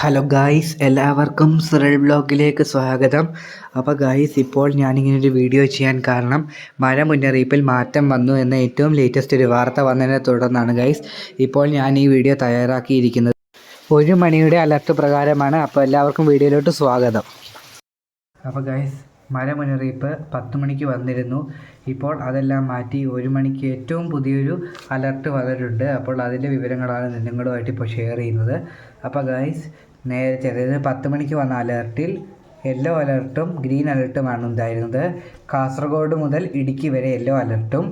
Hello guys എല്ലാവർക്കും സിറൽ ബ്ലോഗിലേക്ക് സ്വാഗതം. അപ്പോൾ ഗായ്സ് ഇപ്പോൾ ഞാനിങ്ങനെ ഒരു വീഡിയോ ചെയ്യാൻ കാരണം മഴ മുന്നറിയിപ്പിൽ മാറ്റം വന്നു എന്ന ഏറ്റവും ലേറ്റസ്റ്റ് ഒരു വാർത്ത വന്നതിനെ തുടർന്നാണ് ഗായ്സ്. ഇപ്പോൾ ഞാൻ ഈ വീഡിയോ തയ്യാറാക്കിയിരിക്കുന്നത്. ഒരു മണിയുടെ അലർട്ട് പ്രകാരമാണ്. അപ്പോൾ എല്ലാവർക്കും വീഡിയോയിലോട്ട് സ്വാഗതം. അപ്പോൾ ഗായ്സ് മഴ മുന്നറിയിപ്പ് പത്ത് മണിക്ക് വന്നിരുന്നു. ഇപ്പോൾ അതെല്ലാം മാറ്റി ഒരു മണിക്ക് ഏറ്റവും പുതിയൊരു അലർട്ട് വന്നിട്ടുണ്ട്. അപ്പോൾ അതിന്റെ വിവരങ്ങളാണ് നിങ്ങളുമായിട്ട് ഇപ്പോൾ ഷെയർ ചെയ്യുന്നത്. അപ്പോൾ ഗൈസ് നേരത്തെ അതായത് പത്ത് മണിക്ക് വന്ന അലർട്ടിൽ യെല്ലോ അലർട്ടും ഗ്രീൻ അലർട്ടുമാണ് ഉണ്ടായിരുന്നത്. കാസർഗോഡ് മുതൽ ഇടുക്കി വരെ യെല്ലോ അലർട്ടും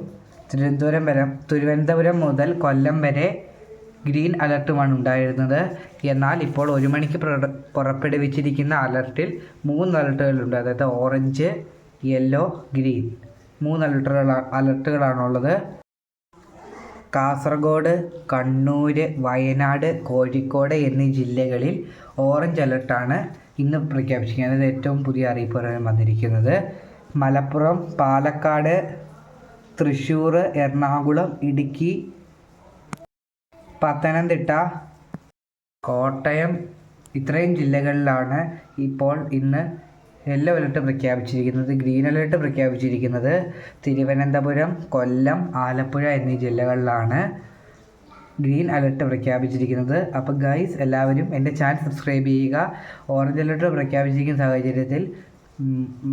തിരുവനന്തപുരം വരെ തിരുവനന്തപുരം മുതൽ കൊല്ലം വരെ ഗ്രീൻ അലർട്ടുമാണ് ഉണ്ടായിരുന്നത്. എന്നാൽ ഇപ്പോൾ ഒരു മണിക്ക് പുറ- പുറപ്പെടുവിച്ചിരിക്കുന്ന അലർട്ടിൽ മൂന്ന് അലർട്ടുകളുണ്ട്. അതായത് ഓറഞ്ച് യെല്ലോ ഗ്രീൻ. മൂന്ന് അലർട്ടുകൾ അലർട്ടുകളാണുള്ളത്. കാസർഗോഡ് കണ്ണൂർ വയനാട് കോഴിക്കോട് എന്നീ ജില്ലകളിൽ ഓറഞ്ച് അലർട്ടാണ് ഇന്ന് പ്രഖ്യാപിച്ചിരിക്കുന്നത്. ഏറ്റവും പുതിയ അറിയിപ്പ് വന്നിരിക്കുന്നത്. മലപ്പുറം പാലക്കാട് തൃശ്ശൂർ എറണാകുളം ഇടുക്കി പത്തനംതിട്ട കോട്ടയം ഇത്രയും ജില്ലകളിലാണ് ഇപ്പോൾ ഇന്ന് യെല്ലോ അലർട്ട് പ്രഖ്യാപിച്ചിരിക്കുന്നത് ഗ്രീൻ അലർട്ട് പ്രഖ്യാപിച്ചിരിക്കുന്നത്. തിരുവനന്തപുരം കൊല്ലം ആലപ്പുഴ എന്നീ ജില്ലകളിലാണ് ഗ്രീൻ അലർട്ട് പ്രഖ്യാപിച്ചിരിക്കുന്നത്. അപ്പോൾ ഗൈസ് എല്ലാവരും എന്റെ ചാനൽ സബ്സ്ക്രൈബ് ചെയ്യുക. ഓറഞ്ച് അലർട്ട് പ്രഖ്യാപിച്ചിരിക്കുന്ന സാഹചര്യത്തിൽ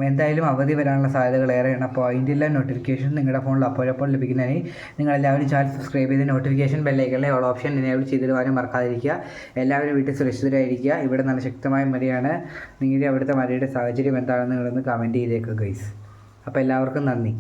എന്തായാലും അവധി വരാനുള്ള സാധ്യതകൾ ഏറെയാണ്. അപ്പോൾ അതിന്റെ നോട്ടിഫിക്കേഷൻ നിങ്ങളുടെ ഫോണിൽ അപ്പോഴപ്പോൾ ലഭിക്കുന്നതിന് നിങ്ങൾ എല്ലാവരും ചാനൽ സബ്സ്ക്രൈബ് ചെയ്ത് നോട്ടിഫിക്കേഷൻ ബെല്ലൈക്കണിലെ ഓൾ ഓപ്ഷൻ എനേബിൾ ചെയ്തിടുവാനും മറക്കാതിരിക്കുക. എല്ലാവരും വീട്ടിൽ സുരക്ഷിതരായിരിക്കുക. ഇവിടെ നല്ല ശക്തമായ മഴയാണ്. നിങ്ങളുടെ അവിടുത്തെ മഴയുടെ സാഹചര്യം എന്താണെന്ന് നിങ്ങളൊന്ന് കമന്റ് ചെയ്തേക്കുക ഗൈസ് അപ്പോൾ എല്ലാവർക്കും നന്ദി.